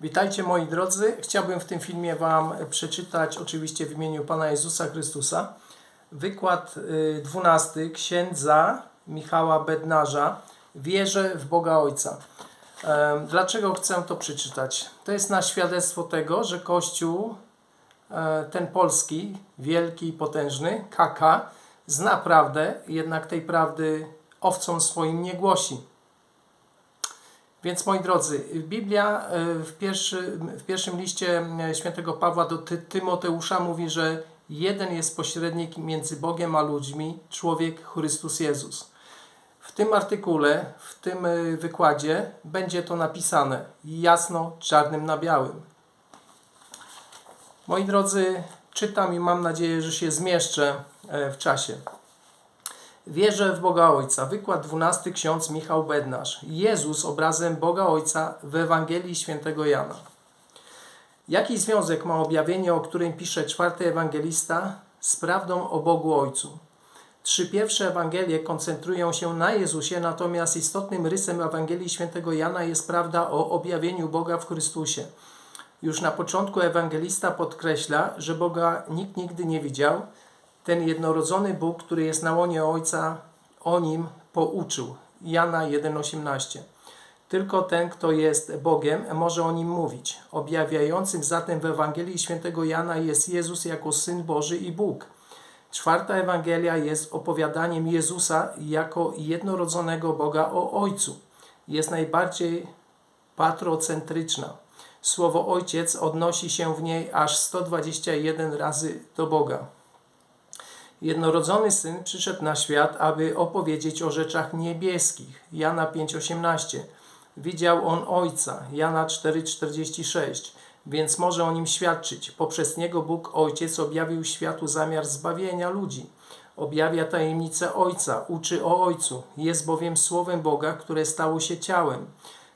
Witajcie moi drodzy. Chciałbym w tym filmie Wam przeczytać, oczywiście w imieniu Pana Jezusa Chrystusa, wykład y, 12 księdza Michała Bednarza Wierzę w Boga Ojca. Dlaczego chcę to przeczytać? To jest na świadectwo tego, że Kościół, e, ten polski, wielki i potężny, KK, zna prawdę, jednak tej prawdy owcom swoim nie głosi. Więc moi drodzy, Biblia e, w, pierwszy, w pierwszym liście świętego Pawła do Ty, Tymoteusza mówi, że jeden jest pośrednik między Bogiem a ludźmi, człowiek Chrystus Jezus. W tym artykule, w tym e, wykładzie będzie to napisane jasno, czarnym na białym. Moi drodzy, czytam i mam nadzieję, że się zmieszczę e, w czasie. Wierzę w Boga Ojca. Wykład 12 ksiądz Michał Bednarz. Jezus obrazem Boga Ojca w Ewangelii Świętego Jana. Jaki związek ma objawienie, o którym pisze czwarty ewangelista, z prawdą o Bogu Ojcu? Trzy pierwsze Ewangelie koncentrują się na Jezusie, natomiast istotnym rysem Ewangelii Świętego Jana jest prawda o objawieniu Boga w Chrystusie. Już na początku ewangelista podkreśla, że Boga nikt nigdy nie widział. Ten jednorodzony Bóg, który jest na łonie Ojca, o nim pouczył. Jana 1,18. Tylko ten, kto jest Bogiem, może o nim mówić. Objawiającym zatem w Ewangelii Świętego Jana jest Jezus jako Syn Boży i Bóg. Czwarta Ewangelia jest opowiadaniem Jezusa jako jednorodzonego Boga o Ojcu. Jest najbardziej patrocentryczna. Słowo Ojciec odnosi się w niej aż 121 razy do Boga. Jednorodzony Syn przyszedł na świat, aby opowiedzieć o rzeczach niebieskich. Jana 5,18. Widział on Ojca. Jana 4,46. Więc może o nim świadczyć. Poprzez niego Bóg Ojciec objawił światu zamiar zbawienia ludzi. Objawia tajemnicę Ojca, uczy o Ojcu. Jest bowiem Słowem Boga, które stało się ciałem.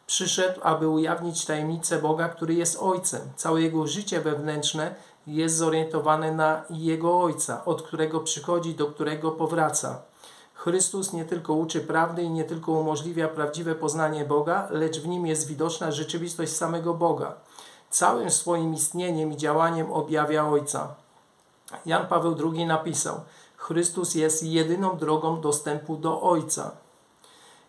Przyszedł, aby ujawnić tajemnicę Boga, który jest Ojcem. Całe jego życie wewnętrzne jest zorientowane na Jego Ojca, od którego przychodzi, do którego powraca. Chrystus nie tylko uczy prawdy i nie tylko umożliwia prawdziwe poznanie Boga, lecz w nim jest widoczna rzeczywistość samego Boga. Całym swoim istnieniem i działaniem objawia Ojca. Jan Paweł II napisał: Chrystus jest jedyną drogą dostępu do Ojca.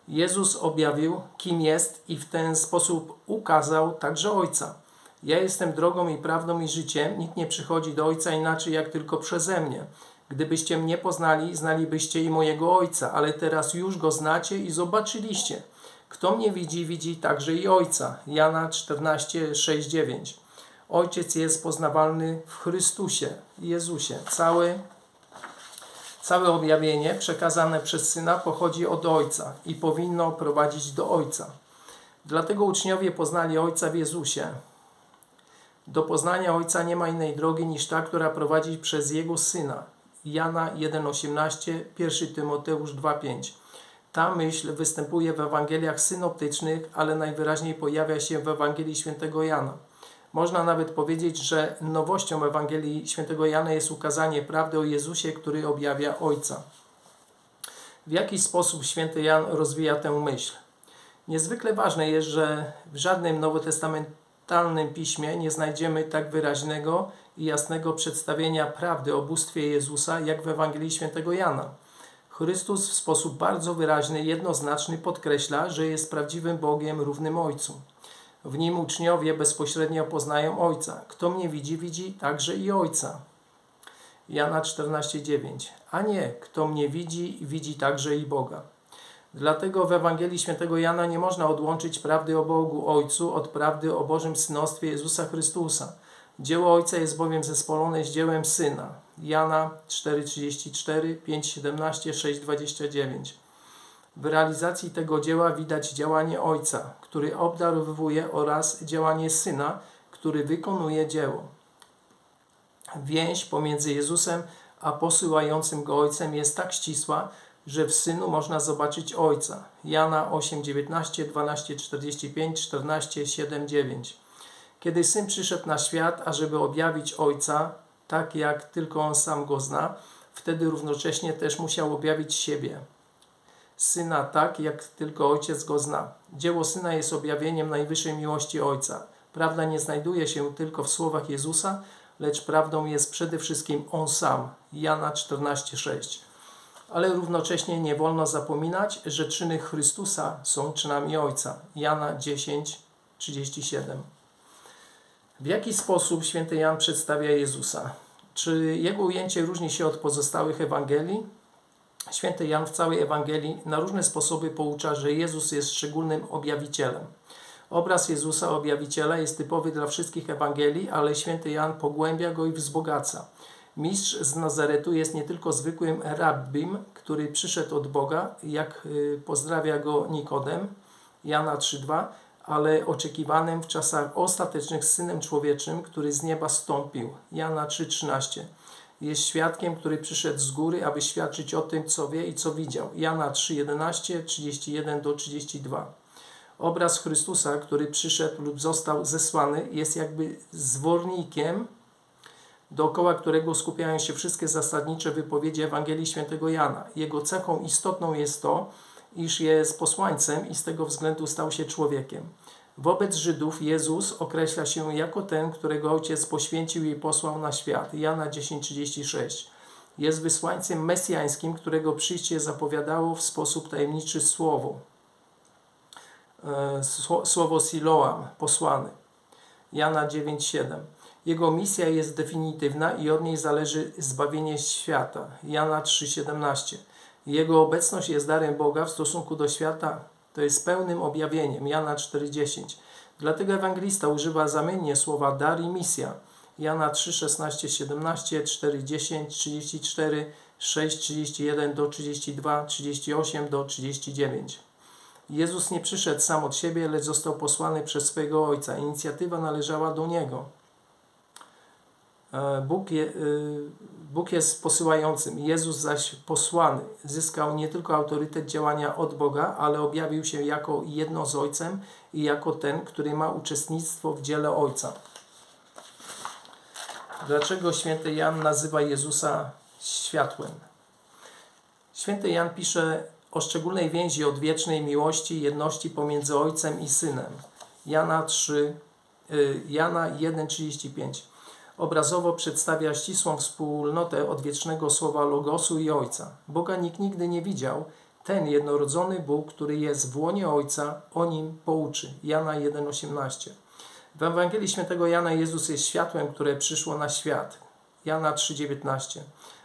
Jezus objawił, kim jest i w ten sposób ukazał także Ojca. Ja jestem drogą i prawdą i życiem. Nikt nie przychodzi do Ojca inaczej jak tylko przeze mnie. Gdybyście mnie poznali, znalibyście i mojego Ojca, ale teraz już go znacie i zobaczyliście. Kto mnie widzi, widzi także i Ojca. Jana 14, 6, 9. Ojciec jest poznawalny w Chrystusie, Jezusie. Cały Całe objawienie przekazane przez Syna pochodzi od Ojca i powinno prowadzić do Ojca. Dlatego uczniowie poznali Ojca w Jezusie. Do poznania Ojca nie ma innej drogi niż ta, która prowadzi przez Jego Syna. Jana 1,18, 1 Tymoteusz 2,5. Ta myśl występuje w Ewangeliach synoptycznych, ale najwyraźniej pojawia się w Ewangelii Świętego Jana. Można nawet powiedzieć, że nowością Ewangelii Świętego Jana jest ukazanie prawdy o Jezusie, który objawia Ojca. W jaki sposób święty Jan rozwija tę myśl? Niezwykle ważne jest, że w żadnym nowotestamentalnym piśmie nie znajdziemy tak wyraźnego i jasnego przedstawienia prawdy o bóstwie Jezusa, jak w Ewangelii Świętego Jana. Chrystus w sposób bardzo wyraźny, jednoznaczny podkreśla, że jest prawdziwym Bogiem równym Ojcu. W nim uczniowie bezpośrednio poznają Ojca. Kto mnie widzi, widzi także i Ojca. Jana 14:9. A nie, kto mnie widzi, widzi także i Boga. Dlatego w Ewangelii Świętego Jana nie można odłączyć prawdy o Bogu Ojcu od prawdy o Bożym Synostwie Jezusa Chrystusa. Dzieło Ojca jest bowiem zespolone z dziełem Syna. Jana 4:34, 5:17, 6:29. W realizacji tego dzieła widać działanie Ojca, który obdarowuje oraz działanie Syna, który wykonuje dzieło. Więź pomiędzy Jezusem a posyłającym go Ojcem jest tak ścisła, że w Synu można zobaczyć Ojca. Jana 8:19, 12:45, 14, 7, 9. Kiedy Syn przyszedł na świat, ażeby objawić Ojca, tak jak tylko On sam go zna, wtedy równocześnie też musiał objawić siebie. Syna tak, jak tylko Ojciec go zna. Dzieło Syna jest objawieniem najwyższej miłości Ojca. Prawda nie znajduje się tylko w słowach Jezusa, lecz prawdą jest przede wszystkim On sam. Jana 14:6. Ale równocześnie nie wolno zapominać, że czyny Chrystusa są czynami Ojca. Jana 10:37. W jaki sposób święty Jan przedstawia Jezusa? Czy jego ujęcie różni się od pozostałych Ewangelii? Święty Jan w całej Ewangelii na różne sposoby poucza, że Jezus jest szczególnym objawicielem. Obraz Jezusa objawiciela jest typowy dla wszystkich Ewangelii, ale święty Jan pogłębia go i wzbogaca. Mistrz z Nazaretu jest nie tylko zwykłym rabbim, który przyszedł od Boga, jak y, pozdrawia go Nikodem, Jana 3:2, ale oczekiwanym w czasach ostatecznych synem człowieczym, który z nieba stąpił, Jana 3:13. Jest świadkiem, który przyszedł z góry, aby świadczyć o tym, co wie i co widział. Jana 3:11, 31 do 32. Obraz Chrystusa, który przyszedł lub został zesłany, jest jakby zwornikiem, dookoła którego skupiają się wszystkie zasadnicze wypowiedzi Ewangelii Świętego Jana. Jego cechą istotną jest to, iż jest posłańcem i z tego względu stał się człowiekiem. Wobec Żydów Jezus określa się jako ten, którego Ojciec poświęcił i posłał na świat. Jana 10:36. Jest wysłańcem mesjańskim, którego przyjście zapowiadało w sposób tajemniczy słowo. E, słowo Siloam, posłany. Jana 9:7. Jego misja jest definitywna i od niej zależy zbawienie świata. Jana 3:17. Jego obecność jest darem Boga w stosunku do świata, to jest pełnym objawieniem. Jana 4:10. Dlatego ewangelista używa zamiennie słowa dar i misja. Jana 3, 16, 17, 4, 10, 34, 6, 31 do 32, 38 do 39. Jezus nie przyszedł sam od siebie, lecz został posłany przez swojego Ojca. Inicjatywa należała do Niego. E, Bóg, je, e, Bóg jest posyłającym, Jezus zaś posłany. Zyskał nie tylko autorytet działania od Boga, ale objawił się jako jedno z Ojcem i jako ten, który ma uczestnictwo w dziele Ojca. Dlaczego święty Jan nazywa Jezusa światłem? Święty Jan pisze o szczególnej więzi odwiecznej miłości i jedności pomiędzy Ojcem i Synem. Jana 3, y, Jana 1,35 obrazowo przedstawia ścisłą wspólnotę odwiecznego słowa Logosu i Ojca. Boga nikt nigdy nie widział. Ten jednorodzony Bóg, który jest w łonie Ojca, o nim pouczy. Jana 1,18 W Ewangelii Świętego Jana Jezus jest światłem, które przyszło na świat. Jana 3,19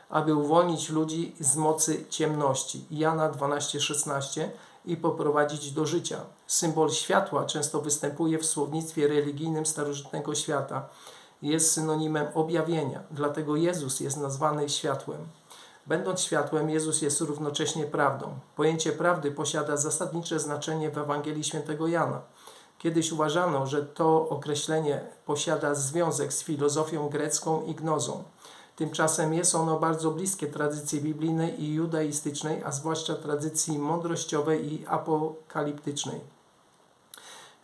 aby uwolnić ludzi z mocy ciemności. Jana 12,16 i poprowadzić do życia. Symbol światła często występuje w słownictwie religijnym starożytnego świata. Jest synonimem objawienia, dlatego Jezus jest nazwany światłem. Będąc światłem, Jezus jest równocześnie prawdą. Pojęcie prawdy posiada zasadnicze znaczenie w Ewangelii Świętego Jana. Kiedyś uważano, że to określenie posiada związek z filozofią grecką i gnozą. Tymczasem jest ono bardzo bliskie tradycji biblijnej i judaistycznej, a zwłaszcza tradycji mądrościowej i apokaliptycznej.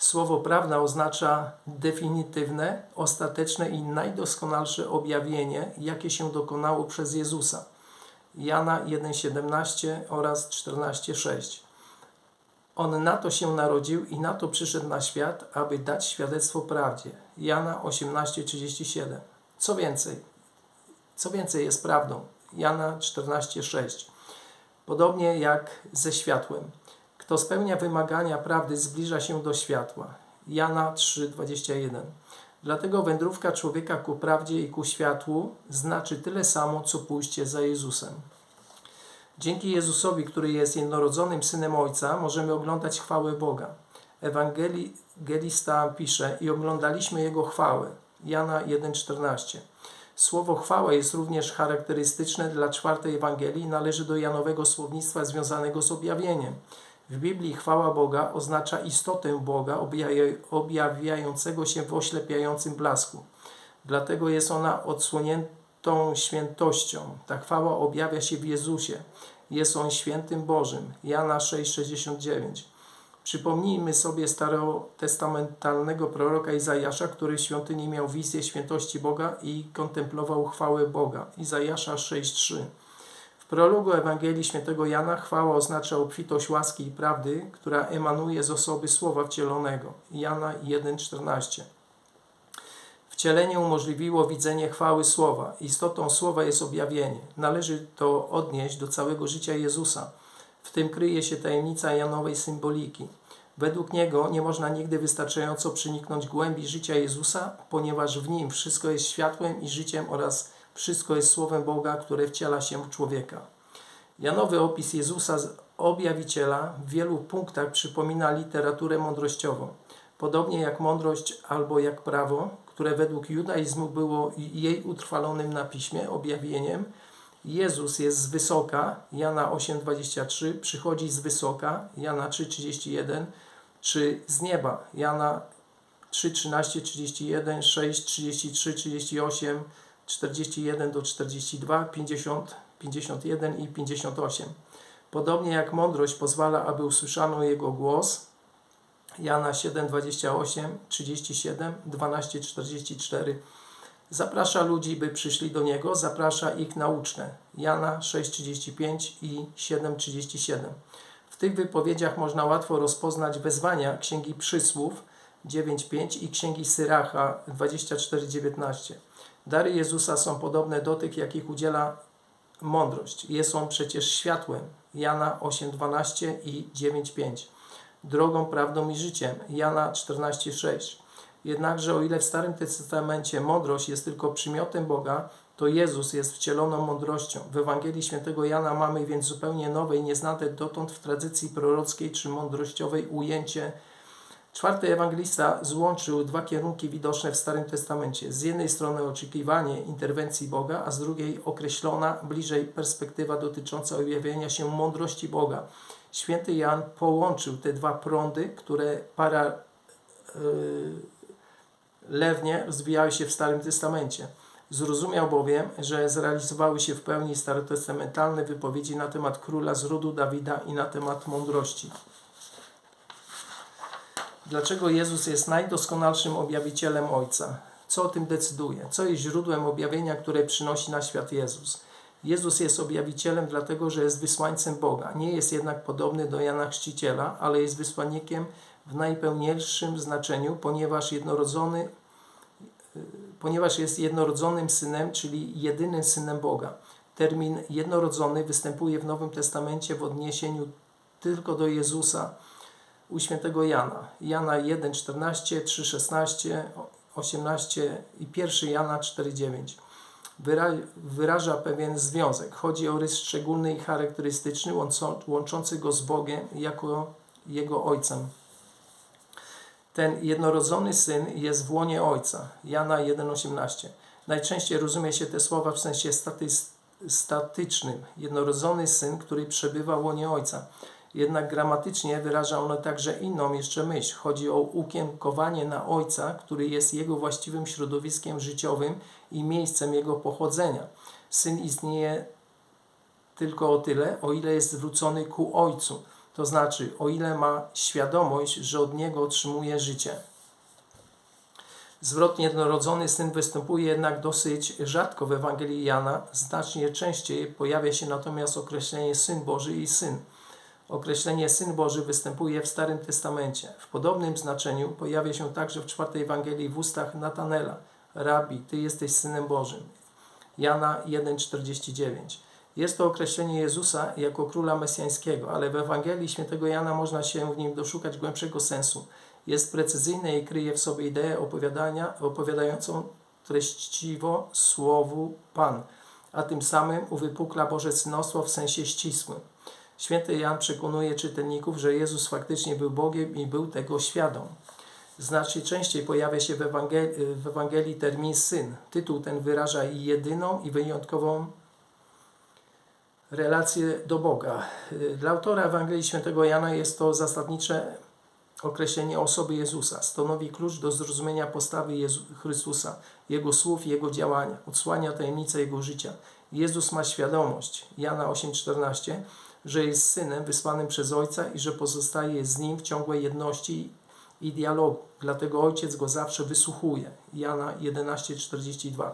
Słowo prawda oznacza definitywne, ostateczne i najdoskonalsze objawienie, jakie się dokonało przez Jezusa. Jana 1,17 oraz 14,6. On na to się narodził i na to przyszedł na świat, aby dać świadectwo prawdzie. Jana 18,37. Co więcej, co więcej jest prawdą? Jana 14:6. Podobnie jak ze światłem. Kto spełnia wymagania prawdy, zbliża się do światła. Jana 3:21. Dlatego wędrówka człowieka ku prawdzie i ku światłu znaczy tyle samo, co pójście za Jezusem. Dzięki Jezusowi, który jest jednorodzonym synem Ojca, możemy oglądać chwałę Boga. Ewangelista pisze: I oglądaliśmy Jego chwałę. Jana 1,14. Słowo chwała jest również charakterystyczne dla czwartej Ewangelii i należy do Janowego słownictwa związanego z objawieniem. W Biblii chwała Boga oznacza istotę Boga objawiającego się w oślepiającym blasku. Dlatego jest ona odsłoniętą świętością. Ta chwała objawia się w Jezusie. Jest On świętym Bożym. Jana 6,69 Przypomnijmy sobie starotestamentalnego proroka Izajasza, który w świątyni miał wizję świętości Boga i kontemplował chwałę Boga. Izajasza 6:3. Prologu Ewangelii Świętego Jana chwała oznacza obfitość łaski i prawdy, która emanuje z osoby Słowa Wcielonego. Jana 1:14. Wcielenie umożliwiło widzenie chwały Słowa. Istotą Słowa jest objawienie. Należy to odnieść do całego życia Jezusa. W tym kryje się tajemnica Janowej symboliki. Według niego nie można nigdy wystarczająco przeniknąć głębi życia Jezusa, ponieważ w nim wszystko jest światłem i życiem oraz wszystko jest słowem Boga, które wciela się w człowieka. Janowy opis Jezusa objawiciela w wielu punktach przypomina literaturę mądrościową. Podobnie jak mądrość albo jak prawo, które według judaizmu było jej utrwalonym na piśmie objawieniem, Jezus jest z wysoka, Jana 8,23, przychodzi z wysoka, Jana 3,31, czy z nieba, Jana 3,13, 31, 6, 33, 38, 41 do 42, 50, 51 i 58. Podobnie jak mądrość pozwala, aby usłyszano Jego głos, Jana 7, 28, 37, 12, 44. Zaprasza ludzi, by przyszli do Niego, zaprasza ich nauczne. Jana 6,35 i 7,37. W tych wypowiedziach można łatwo rozpoznać wezwania Księgi Przysłów 9,5 i Księgi Syracha 24,19. Dary Jezusa są podobne do tych, jakich udziela mądrość. Jest on przecież światłem. Jana 8,12 i 9,5. Drogą, prawdą i życiem. Jana 14,6. Jednakże o ile w Starym Testamencie mądrość jest tylko przymiotem Boga, to Jezus jest wcieloną mądrością. W Ewangelii Świętego Jana mamy więc zupełnie nowe i nieznane dotąd w tradycji prorockiej czy mądrościowej ujęcie. Czwarty ewangelista złączył dwa kierunki widoczne w Starym Testamencie. Z jednej strony oczekiwanie interwencji Boga, a z drugiej określona bliżej perspektywa dotycząca objawienia się mądrości Boga. Święty Jan połączył te dwa prądy, które para yy, lewnie rozwijały się w Starym Testamencie. Zrozumiał bowiem, że zrealizowały się w pełni starotestamentalne wypowiedzi na temat króla z rodu Dawida i na temat mądrości. Dlaczego Jezus jest najdoskonalszym objawicielem Ojca? Co o tym decyduje? Co jest źródłem objawienia, które przynosi na świat Jezus? Jezus jest objawicielem, dlatego że jest wysłańcem Boga. Nie jest jednak podobny do Jana Chrzciciela, ale jest wysłannikiem w najpełniejszym znaczeniu, ponieważ jednorodzony ponieważ jest jednorodzonym synem, czyli jedynym synem Boga. Termin jednorodzony występuje w Nowym Testamencie w odniesieniu tylko do Jezusa u świętego Jana. Jana 1, 14, 3, 16, 18 i 1 Jana 4, 9. Wyraża pewien związek. Chodzi o rys szczególny i charakterystyczny, łączący go z Bogiem jako Jego Ojcem. Ten jednorodzony syn jest w łonie ojca. Jana 1,18. Najczęściej rozumie się te słowa w sensie statycznym. Jednorodzony syn, który przebywa w łonie ojca. Jednak gramatycznie wyraża ono także inną jeszcze myśl. Chodzi o ukierunkowanie na ojca, który jest jego właściwym środowiskiem życiowym i miejscem jego pochodzenia. Syn istnieje tylko o tyle, o ile jest zwrócony ku ojcu to znaczy o ile ma świadomość, że od niego otrzymuje życie. Zwrot jednorodzony syn występuje jednak dosyć rzadko w Ewangelii Jana, znacznie częściej pojawia się natomiast określenie syn Boży i syn. Określenie syn Boży występuje w Starym Testamencie. W podobnym znaczeniu pojawia się także w czwartej Ewangelii w ustach Natanela. Rabi, Ty jesteś synem Bożym. Jana 1,49. Jest to określenie Jezusa jako króla mesjańskiego, ale w Ewangelii świętego Jana można się w nim doszukać głębszego sensu. Jest precyzyjne i kryje w sobie ideę opowiadania, opowiadającą treściwo słowu Pan, a tym samym uwypukla Boże synostwo w sensie ścisłym. Święty Jan przekonuje czytelników, że Jezus faktycznie był Bogiem i był tego świadom. Znacznie częściej pojawia się w Ewangelii, w Ewangelii termin syn. Tytuł ten wyraża jedyną i wyjątkową relacje do Boga. Dla autora Ewangelii Świętego Jana jest to zasadnicze określenie osoby Jezusa. Stanowi klucz do zrozumienia postawy Jezu Chrystusa, Jego słów, Jego działania, odsłania tajemnicę Jego życia. Jezus ma świadomość, Jana 8,14, że jest Synem wysłanym przez Ojca i że pozostaje z Nim w ciągłej jedności i dialogu. Dlatego Ojciec Go zawsze wysłuchuje. Jana 11,42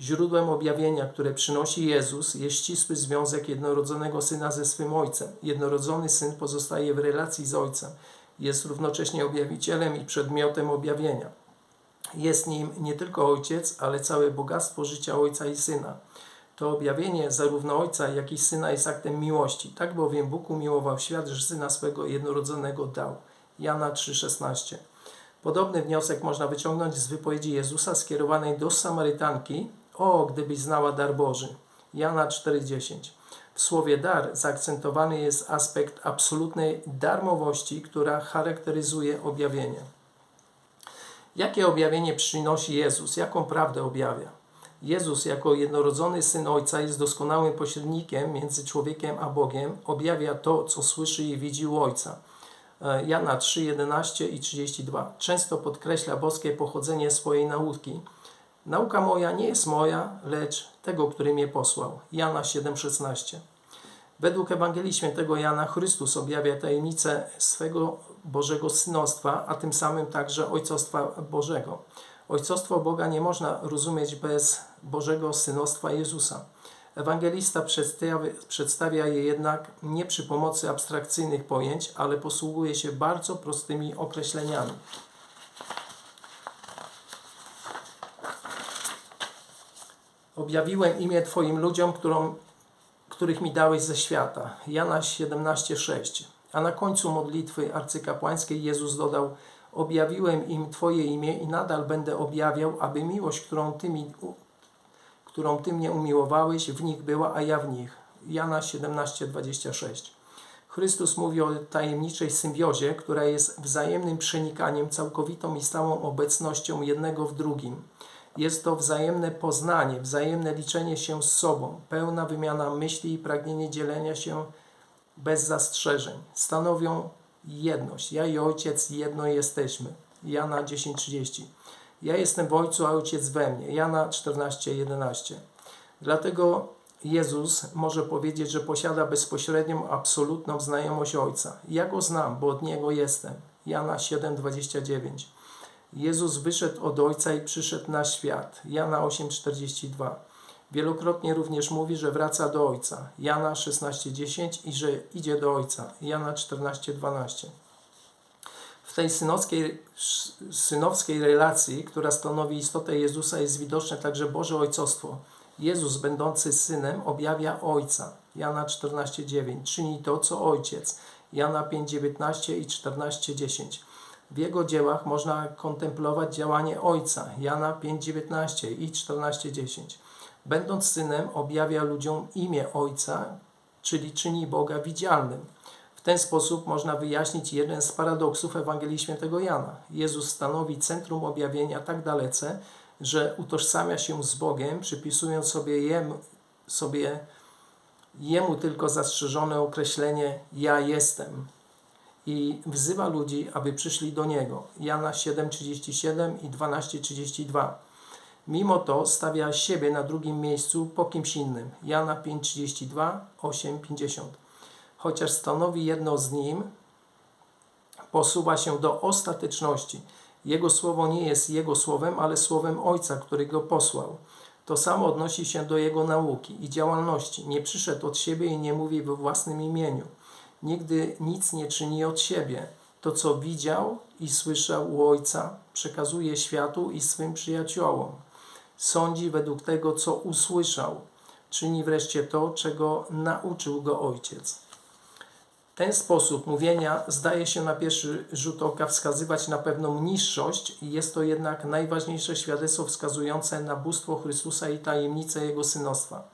Źródłem objawienia, które przynosi Jezus, jest ścisły związek jednorodzonego syna ze swym ojcem. Jednorodzony syn pozostaje w relacji z ojcem. Jest równocześnie objawicielem i przedmiotem objawienia. Jest nim nie tylko Ojciec, ale całe bogactwo życia Ojca i Syna. To objawienie zarówno Ojca, jak i Syna jest aktem miłości. Tak bowiem Bóg umiłował świat, że Syna swego jednorodzonego dał. Jana 3,16 Podobny wniosek można wyciągnąć z wypowiedzi Jezusa skierowanej do Samarytanki O, gdybyś znała dar Boży. Jana 4,10 W słowie dar zaakcentowany jest aspekt absolutnej darmowości, która charakteryzuje objawienie. Jakie objawienie przynosi Jezus? Jaką prawdę objawia? Jezus, jako jednorodzony syn Ojca, jest doskonałym pośrednikiem między człowiekiem a Bogiem. Objawia to, co słyszy i widzi u Ojca. E, Jana 3, 11 i 32. Często podkreśla boskie pochodzenie swojej nauki. Nauka moja nie jest moja, lecz tego, który mnie posłał. Jana 7, 16. Według Ewangelii Świętego Jana Chrystus objawia tajemnicę swego Bożego synostwa, a tym samym także Ojcostwa Bożego. Ojcostwo Boga nie można rozumieć bez Bożego synostwa Jezusa. Ewangelista przedstawia, je jednak nie przy pomocy abstrakcyjnych pojęć, ale posługuje się bardzo prostymi określeniami. Objawiłem imię Twoim ludziom, którą, których mi dałeś ze świata. Jana 17,6. A na końcu modlitwy arcykapłańskiej Jezus dodał: Objawiłem im Twoje imię i nadal będę objawiał, aby miłość, którą Ty, mi, którą ty mnie umiłowałeś, w nich była, a ja w nich. Jana 17,26. Chrystus mówi o tajemniczej symbiozie, która jest wzajemnym przenikaniem, całkowitą i stałą obecnością jednego w drugim. Jest to wzajemne poznanie, wzajemne liczenie się z sobą, pełna wymiana myśli i pragnienie dzielenia się bez zastrzeżeń. Stanowią jedność. Ja i Ojciec jedno jesteśmy. Jana 10:30. Ja jestem w Ojcu, a Ojciec we mnie. Jana 14:11. Dlatego Jezus może powiedzieć, że posiada bezpośrednią, absolutną znajomość Ojca. Ja Go znam, bo od Niego jestem. Jana 7:29. Jezus wyszedł od Ojca i przyszedł na świat. Jana 8:42. Wielokrotnie również mówi, że wraca do Ojca. Jana 16:10 i że idzie do Ojca. Jana 14:12. W tej synowskiej, synowskiej relacji, która stanowi istotę Jezusa, jest widoczne także Boże Ojcostwo. Jezus, będący Synem, objawia Ojca. Jana 14:9. Czyni to, co Ojciec. Jana 5:19 i 14:10. W Jego dziełach można kontemplować działanie Ojca. Jana 5:19 i 14:10. Będąc Synem, objawia ludziom imię Ojca, czyli czyni Boga widzialnym. W ten sposób można wyjaśnić jeden z paradoksów Ewangelii Świętego Jana. Jezus stanowi centrum objawienia tak dalece, że utożsamia się z Bogiem, przypisując sobie jemu, sobie jemu tylko zastrzeżone określenie ja jestem i wzywa ludzi, aby przyszli do Niego. Jana 7,37 i 12,32. Mimo to stawia siebie na drugim miejscu po kimś innym. Jana 5,32, 8,50 chociaż stanowi jedno z nim, posuwa się do ostateczności. Jego słowo nie jest jego słowem, ale słowem Ojca, który go posłał. To samo odnosi się do jego nauki i działalności. Nie przyszedł od siebie i nie mówi we własnym imieniu. Nigdy nic nie czyni od siebie. To, co widział i słyszał u Ojca, przekazuje światu i swym przyjaciołom. Sądzi według tego, co usłyszał. Czyni wreszcie to, czego nauczył go Ojciec. Ten sposób mówienia zdaje się na pierwszy rzut oka wskazywać na pewną niższość, jest to jednak najważniejsze świadectwo wskazujące na bóstwo Chrystusa i tajemnicę Jego synostwa.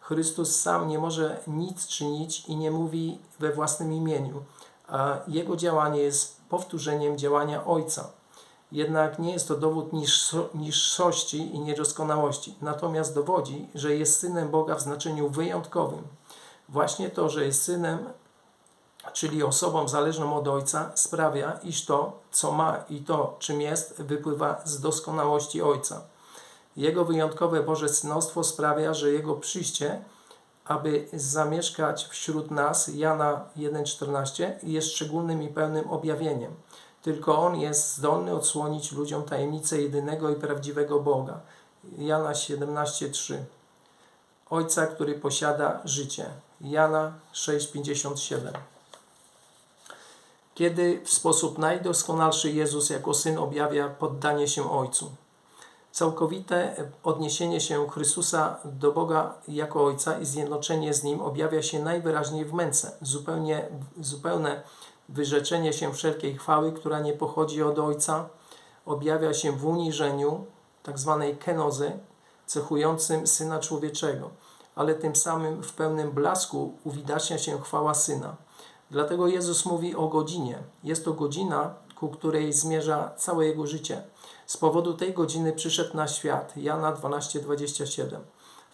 Chrystus sam nie może nic czynić i nie mówi we własnym imieniu, a Jego działanie jest powtórzeniem działania Ojca. Jednak nie jest to dowód niższości i niedoskonałości, natomiast dowodzi, że jest synem Boga w znaczeniu wyjątkowym. Właśnie to, że jest synem, czyli osobą zależną od Ojca, sprawia, iż to, co ma i to, czym jest, wypływa z doskonałości Ojca. Jego wyjątkowe Boże Synostwo sprawia, że Jego przyjście, aby zamieszkać wśród nas, Jana 1,14, jest szczególnym i pełnym objawieniem. Tylko On jest zdolny odsłonić ludziom tajemnicę jedynego i prawdziwego Boga. Jana 17,3 Ojca, który posiada życie. Jana 6,57 kiedy w sposób najdoskonalszy Jezus jako Syn objawia poddanie się Ojcu. Całkowite odniesienie się Chrystusa do Boga jako Ojca i zjednoczenie z Nim objawia się najwyraźniej w męce. Zupełnie, zupełne wyrzeczenie się wszelkiej chwały, która nie pochodzi od Ojca, objawia się w uniżeniu, tak zwanej kenozy, cechującym Syna Człowieczego, ale tym samym w pełnym blasku uwidacznia się chwała Syna. Dlatego Jezus mówi o godzinie. Jest to godzina, ku której zmierza całe Jego życie. Z powodu tej godziny przyszedł na świat. Jana 12:27.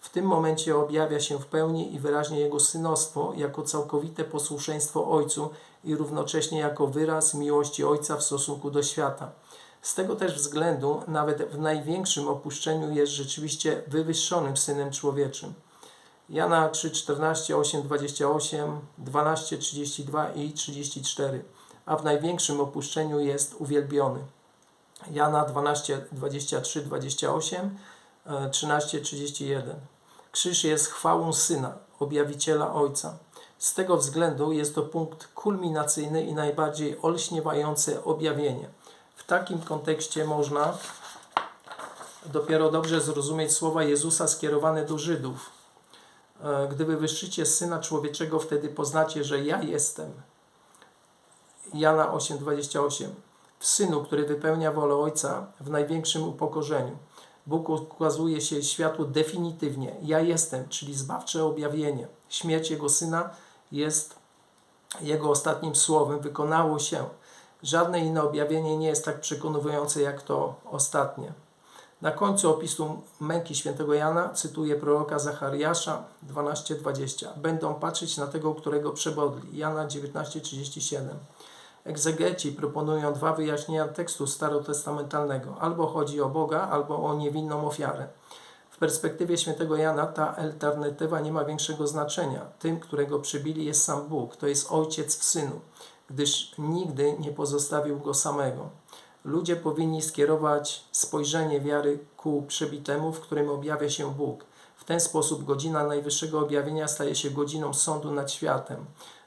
W tym momencie objawia się w pełni i wyraźnie Jego synostwo jako całkowite posłuszeństwo Ojcu i równocześnie jako wyraz miłości Ojca w stosunku do świata. Z tego też względu nawet w największym opuszczeniu jest rzeczywiście wywyższonym Synem Człowieczym. Jana 3, 14, 8, 28, 12, 32 i 34. A w największym opuszczeniu jest uwielbiony. Jana 12, 23, 28, 13, 31. Krzyż jest chwałą Syna, objawiciela Ojca. Z tego względu jest to punkt kulminacyjny i najbardziej olśniewające objawienie. W takim kontekście można dopiero dobrze zrozumieć słowa Jezusa skierowane do Żydów. E, Gdy wywyższycie Syna Człowieczego, wtedy poznacie, że ja jestem. Jana 8:28. W Synu, który wypełnia wolę Ojca w największym upokorzeniu. Bóg ukazuje się światu definitywnie. Ja jestem, czyli zbawcze objawienie. Śmierć Jego Syna jest Jego ostatnim słowem. Wykonało się. Żadne inne objawienie nie jest tak przekonujące jak to ostatnie. Na końcu opisu męki świętego Jana cytuję proroka Zachariasza 12:20. Będą patrzeć na tego, którego przebodli. Jana 19:37. Egzegeci proponują dwa wyjaśnienia tekstu starotestamentalnego. Albo chodzi o Boga, albo o niewinną ofiarę. W perspektywie świętego Jana ta alternatywa nie ma większego znaczenia. Tym, którego przybili jest sam Bóg, to jest Ojciec w Synu, gdyż nigdy nie pozostawił Go samego. Ludzie powinni skierować spojrzenie wiary ku przebitemu, w którym objawia się Bóg. W ten sposób godzina najwyższego objawienia staje się godziną sądu nad światem,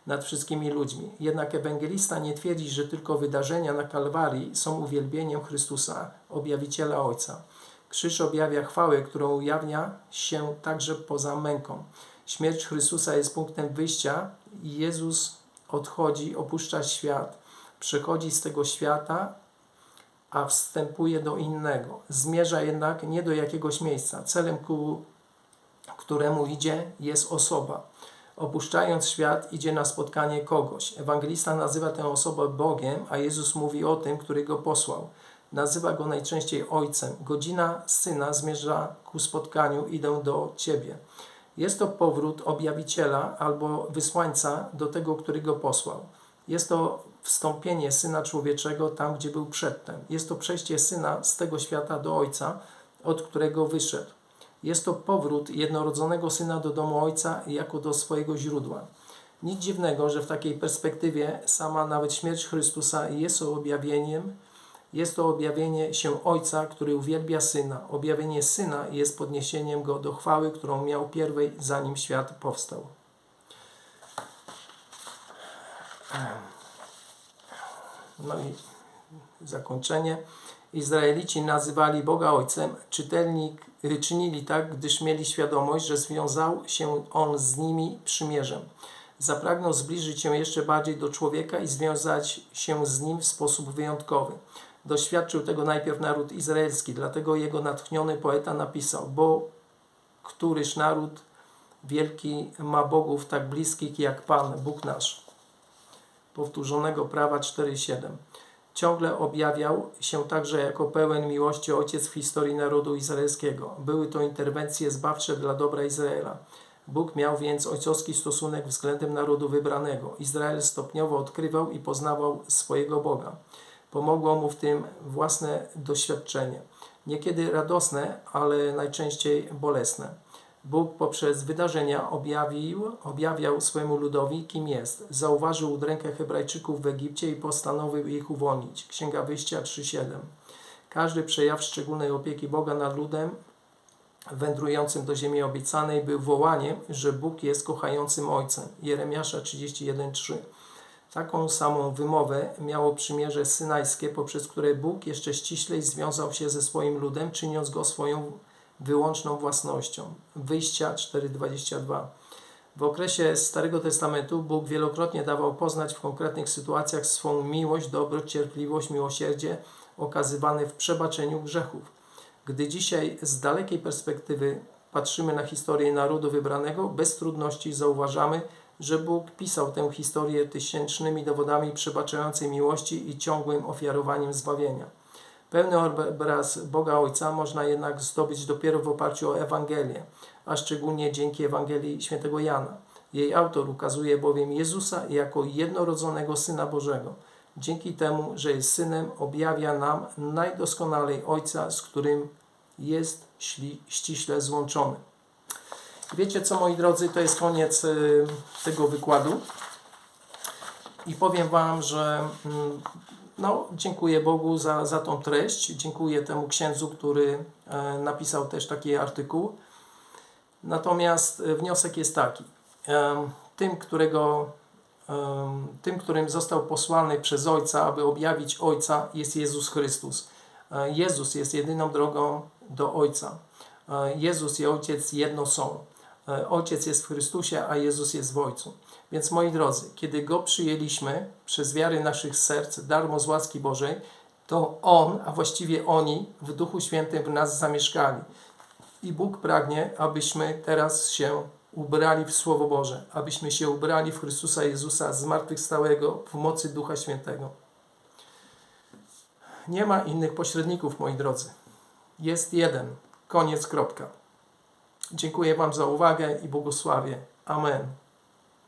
nad wszystkimi ludźmi. Jednak ewangelista nie twierdzi, że tylko wydarzenia na Kalwarii są uwielbieniem Chrystusa, objawiciela Ojca. Krzyż objawia chwałę, którą ujawnia się także poza męką. Śmierć Chrystusa jest punktem wyjścia i Jezus odchodzi, opuszcza świat, przechodzi z tego świata a wstępuje do innego. Zmierza jednak nie do jakiegoś miejsca. Celem, ku któremu idzie, jest osoba. Opuszczając świat, idzie na spotkanie kogoś. Ewangelista nazywa tę osobę Bogiem, a Jezus mówi o tym, który go posłał. Nazywa go najczęściej Ojcem. Godzina Syna zmierza ku spotkaniu, idę do Ciebie. Jest to powrót objawiciela albo wysłańca do tego, który go posłał. Jest to wstąpienie Syna Człowieczego tam, gdzie był przedtem. Jest to przejście Syna z tego świata do Ojca, od którego wyszedł. Jest to powrót jednorodzonego Syna do domu Ojca jako do swojego źródła. Nic dziwnego, że w takiej perspektywie sama nawet śmierć Chrystusa jest objawieniem, jest to objawienie się Ojca, który uwielbia Syna. Objawienie Syna jest podniesieniem Go do chwały, którą miał pierwej, zanim świat powstał. No i zakończenie. Izraelici nazywali Boga Ojcem, czytelnik, y, czynili tak, gdyż mieli świadomość, że związał się On z nimi przymierzem. Zapragnął zbliżyć się jeszcze bardziej do człowieka i związać się z nim w sposób wyjątkowy. Doświadczył tego najpierw naród izraelski, dlatego jego natchniony poeta napisał: Bo któryż naród wielki ma bogów tak bliskich jak Pan, Bóg nasz powtórzonego prawa 4.7. Ciągle objawiał się także jako pełen miłości ojciec w historii narodu izraelskiego. Były to interwencje zbawcze dla dobra Izraela. Bóg miał więc ojcowski stosunek względem narodu wybranego. Izrael stopniowo odkrywał i poznawał swojego Boga. Pomogło mu w tym własne doświadczenie. Niekiedy radosne, ale najczęściej bolesne. Bóg poprzez wydarzenia objawił, objawiał swojemu ludowi, kim jest. Zauważył udrękę Hebrajczyków w Egipcie i postanowił ich uwolnić. Księga Wyjścia 3:7. Każdy przejaw szczególnej opieki Boga nad ludem wędrującym do ziemi obiecanej był wołaniem, że Bóg jest kochającym Ojcem. Jeremiasza 31:3. Taką samą wymowę miało przymierze synajskie, poprzez które Bóg jeszcze ściślej związał się ze swoim ludem, czyniąc go swoją wyłączną własnością. Wyjścia 4:22. W okresie Starego Testamentu Bóg wielokrotnie dawał poznać w konkretnych sytuacjach swą miłość, dobroć, cierpliwość, miłosierdzie okazywane w przebaczeniu grzechów. Gdy dzisiaj z dalekiej perspektywy patrzymy na historię narodu wybranego, bez trudności zauważamy, że Bóg pisał tę historię tysięcznymi dowodami przebaczającej miłości i ciągłym ofiarowaniem zbawienia. Pełny obraz Boga Ojca można jednak zdobyć dopiero w oparciu o Ewangelię, a szczególnie dzięki Ewangelii świętego Jana. Jej autor ukazuje bowiem Jezusa jako jednorodzonego Syna Bożego. Dzięki temu, że jest Synem, objawia nam najdoskonalej Ojca, z którym jest ściśle złączony. Wiecie co, moi drodzy, to jest koniec y, tego wykładu. I powiem Wam, że mm, no, dziękuję Bogu za, za tą treść. Dziękuję temu księdzu, który e, napisał też taki artykuł. Natomiast e, wniosek jest taki. Em, Tym, którego, tym, którym został posłany przez Ojca, aby objawić Ojca, jest Jezus Chrystus. E, Jezus jest jedyną drogą do Ojca. E, Jezus i Ojciec jedno są. E, Ojciec jest w Chrystusie, a Jezus jest w Ojcu. Więc moi drodzy, kiedy Go przyjęliśmy przez wiary naszych serc, darmo z łaski Bożej, to On, a właściwie oni w Duchu Świętym w nas zamieszkali. I Bóg pragnie, abyśmy teraz się ubrali w Słowo Boże, abyśmy się ubrali w Chrystusa Jezusa zmartwychwstałego w mocy Ducha Świętego. Nie ma innych pośredników, moi drodzy. Jest jeden. Koniec, kropka. Dziękuję Wam za uwagę i błogosławię. Amen.